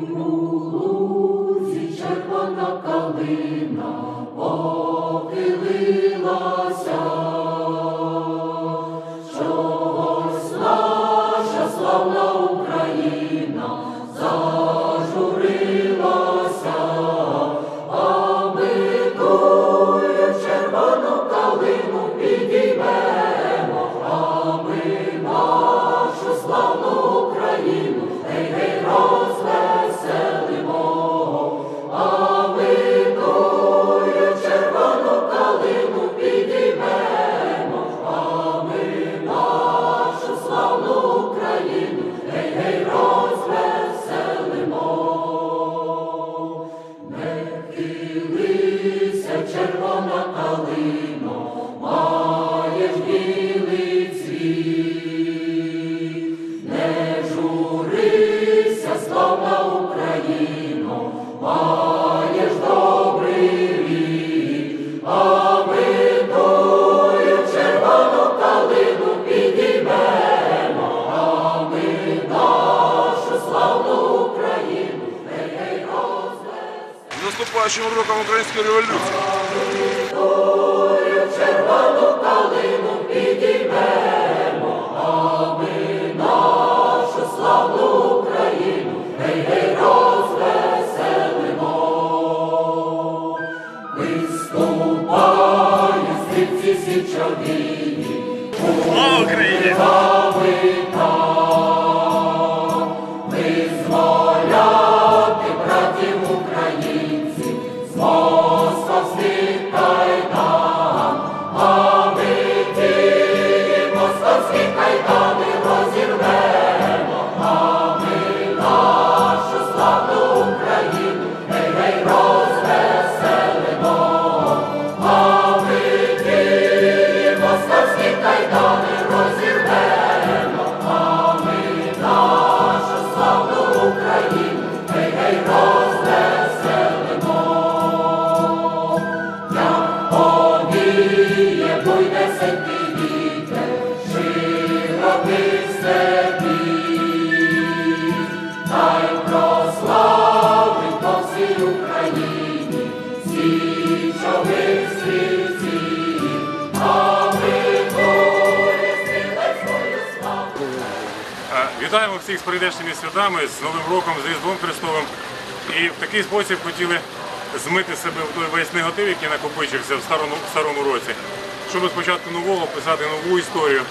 Lord. З наступаючим роком української революції. Україні! Вітаємо всіх з прийдешніми святами, з Новим роком, з Різдвом Христовим. І в такий спосіб хотіли змити себе в той весь негатив, який накопичився в старому, в старому році, щоб спочатку нового писати нову історію,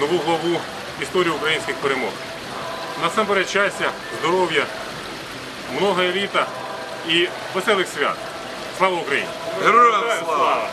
нову главу історії українських перемог. Насамперед щастя, здоров'я, много літа і веселих свят. Слава Україні! Героям слава!